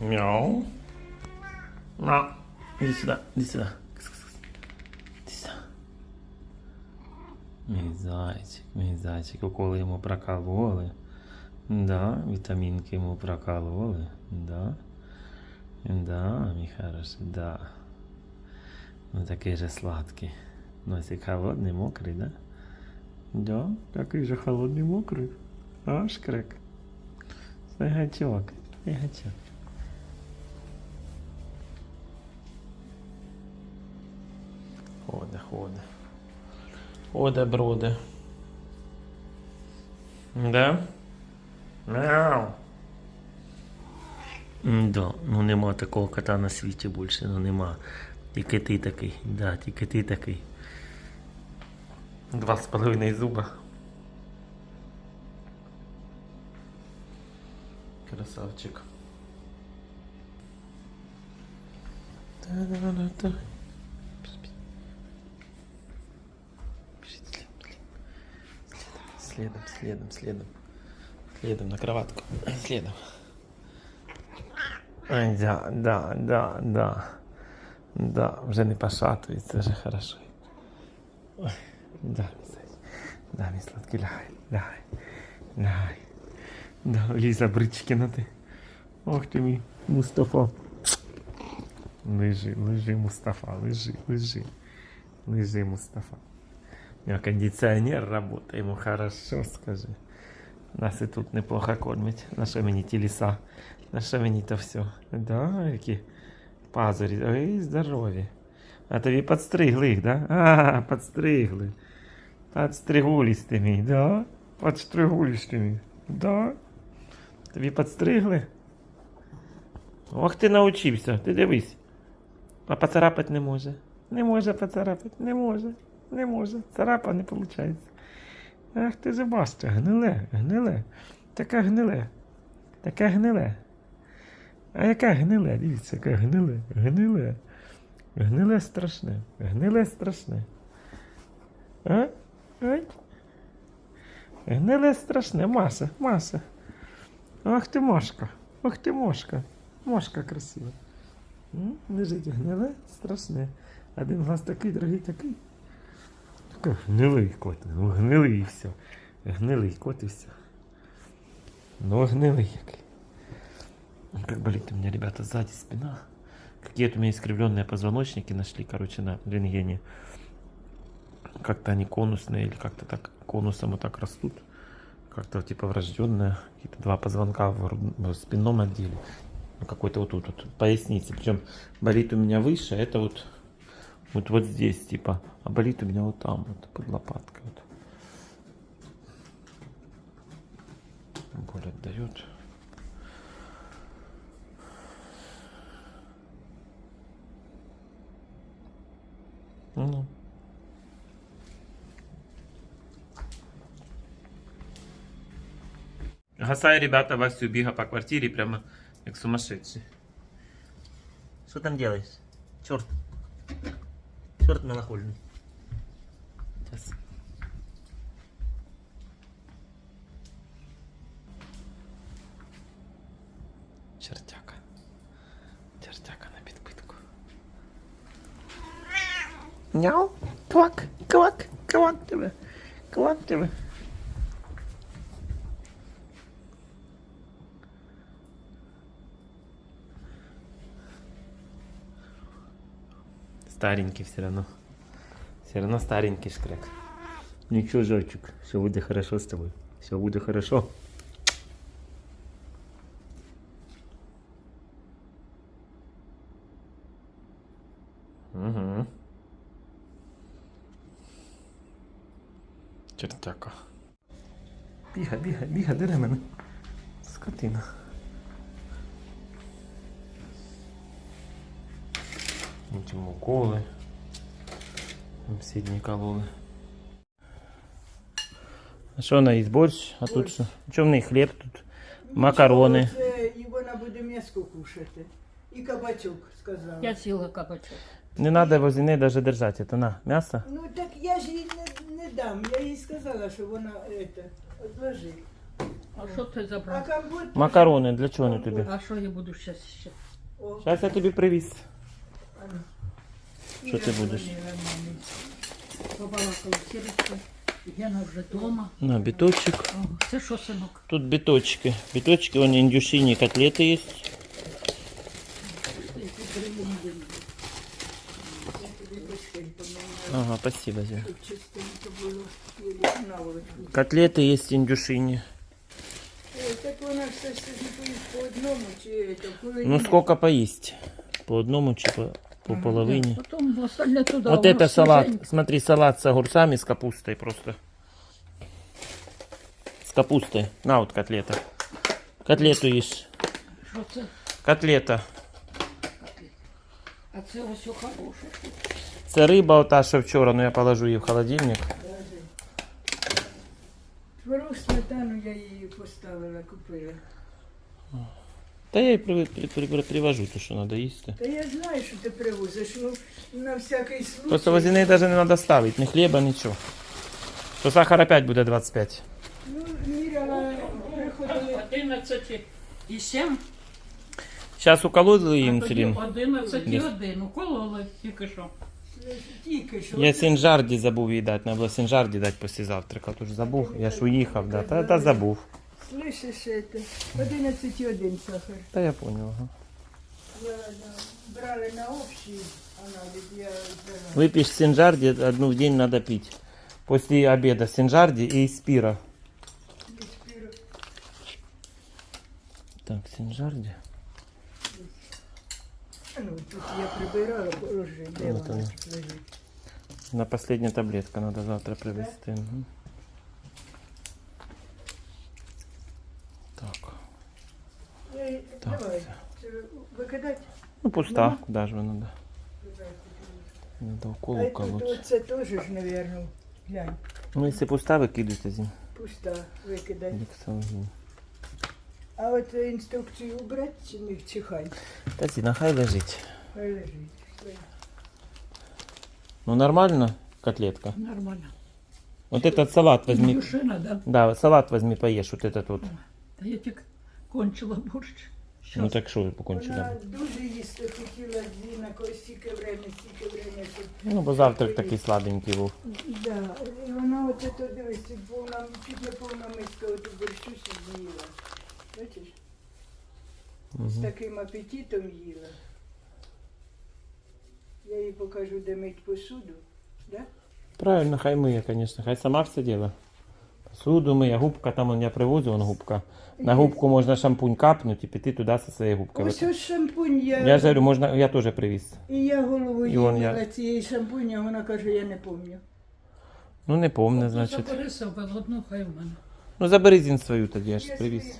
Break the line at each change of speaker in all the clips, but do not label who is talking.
Мяу. Мяу. Иди сюда, иди сюда. Иди сюда. Мій зайчик, мій зайчик, уколи йому прокололи. Да, вітамінки йому прокололи. Да. Да, мій хороший, да. Ну такий же сладкий. Носик холодний, мокрий, да? Да, такий же холодний, мокрий. А, шкрек. Снегачок, снегачок. Ходе. Ходе, броде. Да? Мяу. Да, ну нема такого кота на світі більше, ну нема. Тільки ти такий, да, тільки ти такий. Два з половиною зуба. Красавчик. Та-да-да-да. следом, следом, следом, следом, следом на кроватку, следом. Ай, да, да, да, да, да, вже не пошатується, вже хорошо. Ой, да, мій зайчик. да, мій сладкий, лягай, лягай, лягай. Да, Ліза Бричкіна ти. Ох ти мій Мустафа. Лежи, лежи, Мустафа, лежи, лежи. Лежи, Мустафа. У него кондиционер работает, ему хорошо, скажи. Нас і тут неплохо кормять. На що мені ті? На що мені то все? Да, які пазурі. Ой, здорові. А тобі підстригли їх, да? А, підстригли. Підстригулись ти мій, да? Підстригулись ти мій. Да? Тобі підстригли? Ох ти навчився, ти дивись. А поцарапати не може. Не може поцарапати, не може, не може. Царапа не виходить. Ах ти зубаста, гниле, гниле. Таке гниле. Таке гниле. А яке гниле? Дивіться, яке гниле, гниле. Гниле страшне, гниле страшне. А? Ай. Гниле страшне, маса, маса. Ах ти мошка, ах ти мошка. Мошка красива. Лежить гниле, страшне. Один глаз такий, другий такий. Гнилий кот, ну гнилий і все. Гнилий кот и все. Ну гнилый який. Как болит у меня, ребята, сзади спина. Какие-то у меня искривленные позвоночники нашли, короче, на рентгене. Как-то они конусные или как-то так конусом вот так растут. Как-то типа врожденные. Какие-то два позвонка в, в спинном отделе. Ну, какой-то вот тут, вот, пояснице. Причем болит у меня выше, а это вот, вот, вот здесь, типа. А болит у меня вот там, вот под лопаткой. Вот. Боль отдает. Ну. Гасай, ребята, Васю біга по квартирі прямо як сумасшедший. Что там делаешь? Черт. Черт малохольный. Сейчас. Чертяка. Чертяка на підпитку. Няу. Квак, квак, квак тебе. Квак тебе. Старенький все равно. Все равно старенький шкрек. Ничего, зайчик, все будет хорошо с тобой. Все будет хорошо. Угу. Чертяка. Біга, біга, біга, дире мене. Скотина. Потім уколи. Сідні кололи. А що вона їсть борщ? А тут що? Чому в неї хліб тут? Макарони.
Це, і вона буде м'яско кушати. І кабачок сказала.
Я сіла кабачок.
Не треба возле неї навіть держати. Це на м'ясо.
Ну так я ж їй не, не дам. Я їй сказала, що вона это, одложи.
А що ти
А
забрав?
компот...
Макарони, для чого вони тобі?
А що я буду зараз ще?
О,
Зараз я тобі привіз.
Ану.
Що ти будеш?
Побалакали сірочку. Гена вже вдома.
На, біточок.
О, це що, синок?
Тут біточки. Біточки, вон індюшині котлети є. Ага, спасибо, Зя.
Чистенько було. Єлі на вулиці.
Котлети є індюшині.
Ой, Так вона все ж не поїсть по одному, чи це, коли
Ну, сколько поїсть? По одному чи по, по половині?
Потім остальне туди.
Вот это салат. Смотри, салат с огурцами, с капустой просто. С капустой. На вот котлета. Котлету ешь. Котлета.
А це ось хороше.
Це риба ота, що вчора, ну я положу її в холодильник.
Творог сметану я її поставила, купила.
Та я їй при, при, при, при, привожу, то що треба їсти.
Та я знаю, що ти привозиш, ну на всякий случай.
Просто возле неї навіть не треба ставити, ні хліба, нічого. То сахар опять буде 25.
Ну, міряла, приходили.
11 і 7.
Зараз укололи
А тоді
інсулін.
11 і 1. Укололи тільки що.
Тільки що.
Я сінжарді забув їй дати, треба було сінжарді дати після завтрака. Тож забув, я ж уїхав, да. та, та забув.
Слышиш, это, 11,1 сахар.
Та я понял, ага.
Я, да, брали на общий анализ, я взяла.
Выпьешь синжарди, одну в день надо пить. После обеда синжарди и спира. Так, синжарди.
А Ну, тут я прибирала, де
Вот она. На последняя таблетка надо завтра привезти. Мгм. Так.
Ей,
Так,
Давай,
все.
це викидати
Ну пуста, даже надо. Надо укол
А тут
уколоть.
оце теж ж, мабуть, глянь,
Ну если пуста, выкидывайте зим.
пуста викидати.
Дексалгин.
А от е, інструкцію убрати чи не чи хай?
Та Зіна, хай лежить.
Хай лежить.
Ну нормально котлетка.
Нормально.
Вот этот салат возьми.
Дюшина, да?
Да, салат возьми, поешь. Вот этот вот.
Та я тільки кончила борщ.
Ну
Щас.
так що покончили?
Вона дуже їсти хотіла Зіна, коли стільки время, стільки время, щоб...
Ну, бо завтрак такий сладенький був.
Да, і вона оце то дивись, повна, чуть не повна миска оту борщу з'їла. Бачиш? З таким апетитом їла. Я їй покажу, де мить посуду. Да?
Правильно, хай миє, конечно. Хай сама все діла. Посуду миє, губка там он, я привозив, вон губка. На губку можна шампунь капнути і піти туди зі своєю губкою.
Ось ось шампунь я,
Я ж говорю, можна, я теж привіз.
і я голову
І он
їла
я.
цієї шампуня, вона каже, я не пам'ятаю.
Ну не помню,
Ну,
значить.
Забери себе, одну хай в мене.
Ну забери зін свою тоді, я ж привіз.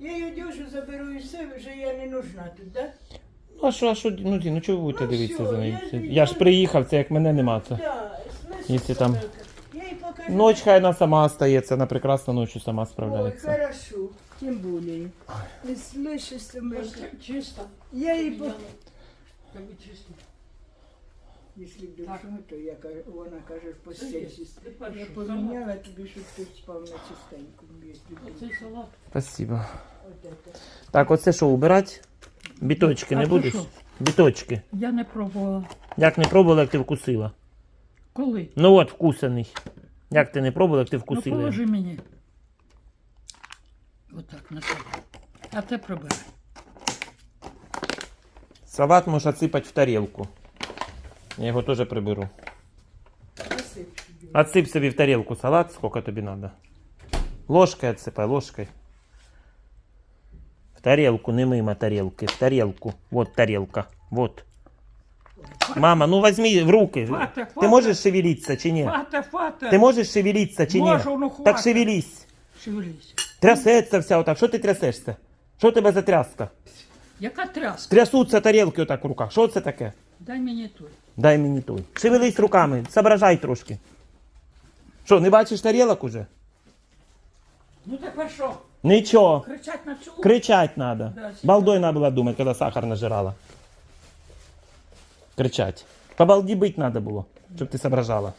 Я її одежу заберу і все, вже я не нужна тут, да?
Ну а що, а що, ну Дін, ну чого ви будете
Ну,
дивитися
всьо,
за нею?
я ж-
Я ж приїхав, це як мене нема. Це.
Да,
Якщо там-
Павелка? Я їй покажу.
Ноч хай вона сама остається, вона прекрасно ночі сама
Ой,
справляється.
хорошо, тем более. Ты слышишь, Самвелка?
Чисто.
Я їй по...
Тобі чисто.
Якщо душу, то я кажу, вона каже, постель чиста.
Ти
Я
перший
поміняла тобі, щоб ти спав на чистенькому місці.
Оцей салат.
Спасибо.
От это.
Так, оце що, убирати? Біточки
А
не
то
будеш?
що?
Біточки.
Я не пробувала.
Як не пробувала, як ти вкусила?
Коли?
Ну от вкусаний. Як ти не пробувала, як ти
Ну
вкусила?
положи мені. Отак на себе. А ти прибирай.
Салат можеш отсипати в тарілку. Я його теж приберу. Отсип собі в тарілку салат, скільки тобі треба. Ложкою отсипай, ложкою. В тарелку, не мимо тарелки, в тарелку. Вот тарелка. Вот. Мама, ну возьми в руки.
Хвата,
Ти можеш шевелитися чи ні?
Фата, фата.
Ти можеш шевелитися чи ні?
Можу, ну,
Так
хвата.
шевелись.
Шевелись.
Трясеться вся отак. Що ти трясешся? Що тебе за тряска?
Яка тряска?
Трясуться тарілки отак в руках. Що це таке?
Дай мені той.
Дай мені той. Шевелись руками, соображай трошки. Що, не бачиш тарілок уже?
Ну тепер що?
Нічого.
Кричать на всю
Кричать надо.
Да,
Балдой надо было думать, когда сахар нажирала. Кричать. По балді бить надо було, щоб ти соображала.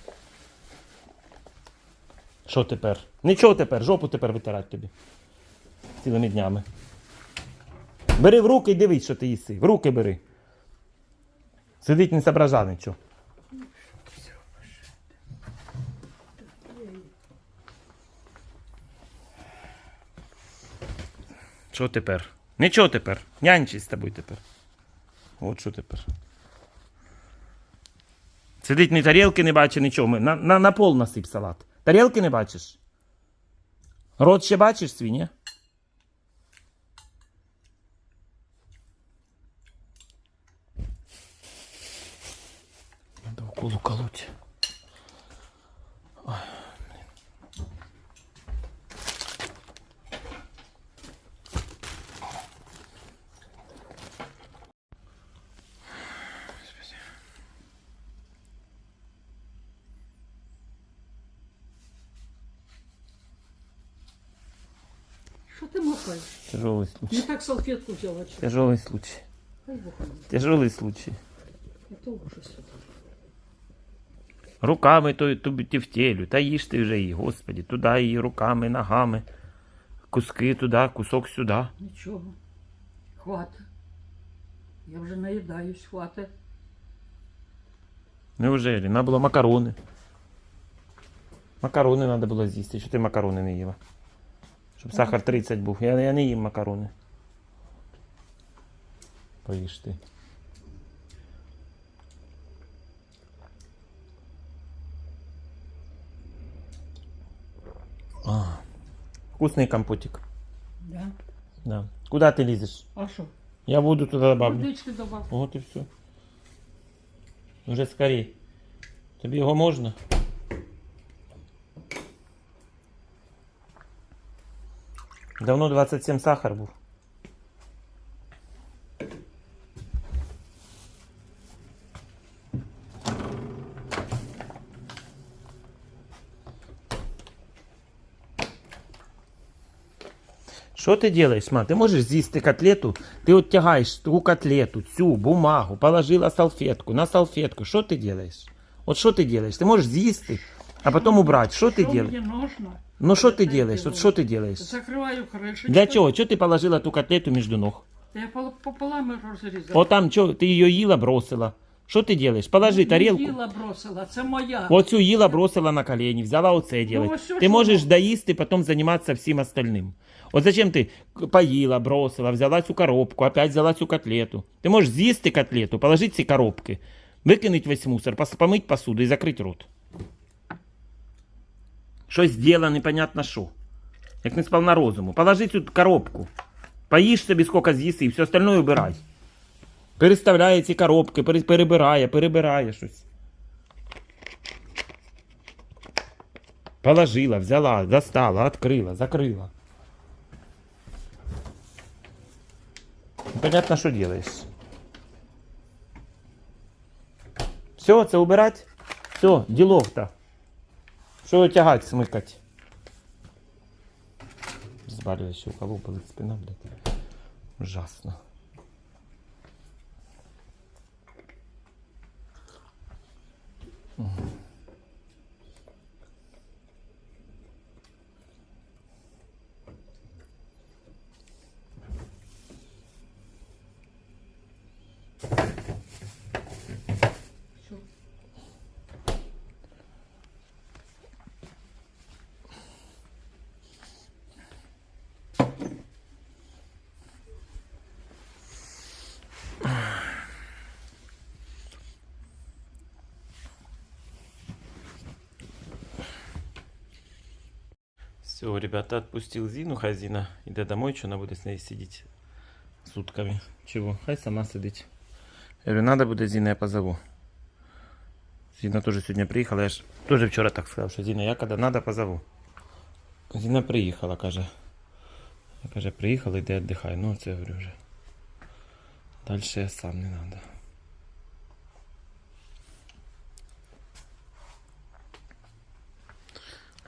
Що тепер? Нічого тепер, жопу тепер витирати тобі. Цілими днями. Бери в руки і дивись, що ти їси. В руки бери. Сидить не сообража нічого. Що тепер? Нічого тепер. Нянчись з тобою тепер. От що тепер. Сидить ні тарілки не бачить, нічого. На, на, на пол насип салат. Тарілки не бачиш? Рот ще бачиш свій, ні? Надо уколу уколоть. Ой, блин.
Що ти мокаєш?
Тяжелый
Не
случай.
так салфетку взяла. чи?
Тяжелый случай.
Ай, Бог мій,
Тяжелый случай.
це ужас.
Руками то, тобі ти втілю, та їж ти вже її, господі, туди її руками, ногами. Куски туди, кусок сюди.
Нічого. Хватить. Я вже наїдаюсь, хватить.
Неужели? Надо було макарони. Макарони треба було з'їсти. Що ти макарони не їла? Щоб сахар 30 був. Я, я не їм макарони. Поїж ти. А, вкусний компотик.
Да?
Да. Куда ти лізеш?
А що?
Я воду туди добавлю.
Водички добав.
От і все. Вже скорей. Тобі його можна? Давно 27 сахар був. Що ти робиш, ма? Ти можеш з'їсти котлету, ти от тягаєш ту котлету, цю бумагу, положила салфетку на салфетку. Що ти робиш? От що ти робиш? Ти можеш з'їсти, а потім убрати. Що ти
Що
робиш?
мені нужно?
Ну що ти
Я
робиш? От
делаю.
що ти робиш?
Закриваю кришечку.
Для чого? Чого ти положила ту котлету між ног?
Та Я пол- пополам розрізав.
От там що, ти її їла, бросила. Що ти робиш? Положи тарілку.
Їла бросила, це моя.
Оцю їла, бросила на колені, взяла оце делать.
ось що
ти
ж
можеш
воно.
доїсти, потім займатися всім остальним. От зачем ти к- поїла, бросила, взяла цю коробку, опять взяла цю котлету. Ти можеш з'їсти котлету, положити ці коробки, викинути весь мусор, пос- помити посуду і закрити рот. Щось зробила, непонятно що. Як не спав на розуму. Положи цю коробку. Поїж собі скільки з'їси і все остальное убирай. Переставляє ці коробки, пере- перебирає, перебирає щось. Положила, взяла, достала, открыла, закрыла. Понятно, что делаешь. Все, це убирать? Все, ділов-то. Що тягать, смикать? Звалюючи у кого болить спина, блядь. Ужасно.
Що?
Все, ребята, отпустил Зину, хай Зина іде домой, що вона буде з нею сидіти сутками. Чого? Хай сама сидить. Я говорю, надо буде Зіна, я позову. Зіна теж сьогодні приїхала, я ж теж вчора так сказав, що Зіна, я коли надо, позову. Зіна приїхала, каже. Я каже, приїхала, йди віддихай. Ну, це я говорю вже. Далі я сам не надо.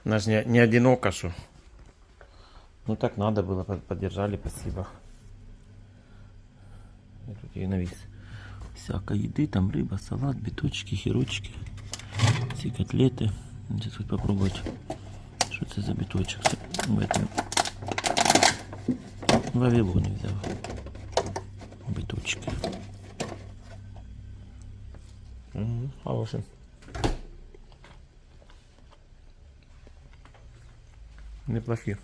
Она же не, не одинока, что. Ну так надо было, под- поддержали, спасибо. Я тут ей навис. Всякой еды, там рыба, салат, биточки, херочки, все котлеты. Сейчас хоть попробовать Що це за біточок? Це в этом в Вавилоні взяв. Біточки. Угу, хороший. Неплохі.